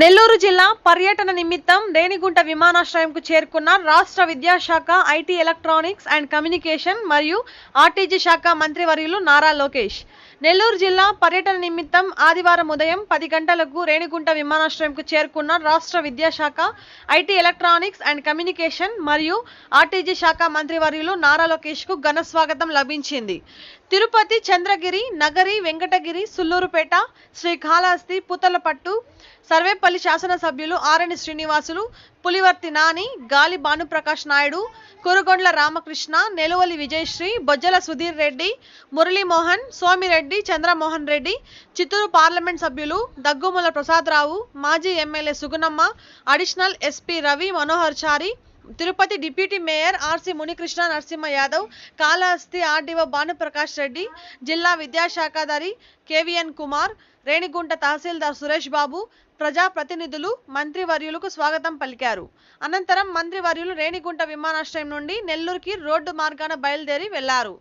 నెల్లూరు జిల్లా పర్యటన నిమిత్తం రేణిగుంట విమానాశ్రయంకు చేరుకున్న రాష్ట్ర విద్యాశాఖ ఐటీ ఎలక్ట్రానిక్స్ అండ్ కమ్యూనికేషన్ మరియు ఆర్టీజీ శాఖ మంత్రివర్యులు నారా లోకేష్. నెల్లూరు జిల్లా పర్యటన నిమిత్తం ఆదివారం ఉదయం పది గంటలకు రేణిగుంట విమానాశ్రయంకు చేరుకున్న రాష్ట్ర విద్యాశాఖ ఐటీ ఎలక్ట్రానిక్స్ అండ్ కమ్యూనికేషన్ మరియు ఆర్టీజీ శాఖ మంత్రివర్యులు నారా లోకేష్కు ఘన స్వాగతం లభించింది. తిరుపతి చంద్రగిరి నగరి వెంకటగిరి సుల్లూరుపేట శ్రీకాళహస్తి పుతలపట్టు సర్వేపల్లి శాసనసభ్యులు ఆరణి శ్రీనివాసులు పులివర్తి నాని గాలి భానుప్రకాష్ నాయుడు కురుగొండ్ల రామకృష్ణ నెలువలి విజయశ్రీ బొజ్జల సుధీర్ రెడ్డి మురళీమోహన్ సోమిరెడ్డి చంద్రమోహన్ రెడ్డి చిత్తూరు పార్లమెంట్ సభ్యులు దగ్గుముల ప్రసాదరావు మాజీ MLA Sugunamma additional SP Ravi Manohar Chari Tirupati deputy mayor RC Munikrishna Narasimha Yadav Kalahasti RDO Bhanuprakash Reddy జిల్లా విద్యాశాఖాధారి కేవీఎన్ కుమార్ రేణిగుంట తహసీల్దార్ సురేష్ బాబు ప్రజాప్రతినిధులు మంత్రివర్యులకు స్వాగతం పలికారు. అనంతరం మంత్రివర్యులు రేణిగుంట విమానాశ్రయం నుండి నెల్లూరుకి రోడ్డు మార్గాన బయలుదేరి వెళ్ళారు.